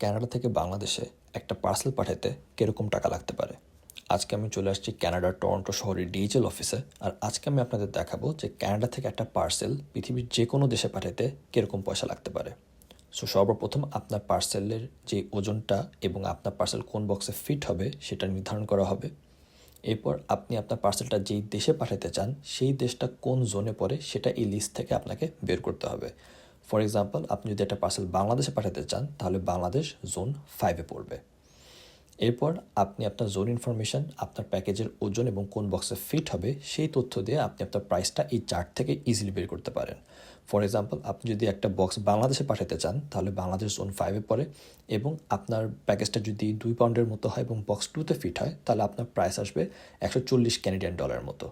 Canada থেকে বাংলাদেশে একটা পার্সেল পাঠাতে কীরকম টাকা লাগতে পারে? আজকে আমি চলে আসছি কানাডার টরন্টো শহরের ডিএচএল অফিসে আর আজকে আমি আপনাদের দেখাবো যে কানাডা থেকে একটা পার্সেল পৃথিবীর যে কোনো দেশে পাঠাতে কীরকম পয়সা লাগতে পারে। সো সর্বপ্রথম আপনার পার্সেলের যে ওজনটা এবং আপনার পার্সেল কোন বক্সে ফিট হবে সেটা নির্ধারণ করা হবে। এরপর আপনি আপনার পার্সেলটা যেই দেশে পাঠাতে চান, সেই দেশটা কোন জোনে পড়ে সেটা এই লিস্ট থেকে আপনাকে বের করতে হবে। ফর এক্সাম্পল আপনি যদি একটা পার্সেল বাংলাদেশে পাঠাতে চান, তাহলে বাংলাদেশ জোন ফাইভে পড়বে। এরপর আপনি আপনার জোন ইনফরমেশন আপনার প্যাকেজের ওজন এবং কোন বক্সে ফিট হবে, সেই তথ্য দিয়ে আপনি আপনার প্রাইসটা এই চার্ট থেকে ইজিলি বের করতে পারেন। ফর এক্সাম্পল আপনি যদি একটা বক্স বাংলাদেশে পাঠাতে চান, তাহলে বাংলাদেশ জোন ফাইভে পড়ে এবং আপনার প্যাকেজটা যদি দুই পাউন্ডের মতো হয় এবং বক্স টুতে ফিট হয়, তাহলে আপনার প্রাইস আসবে একশো চল্লিশ ক্যানাডিয়ান ডলারের মতো।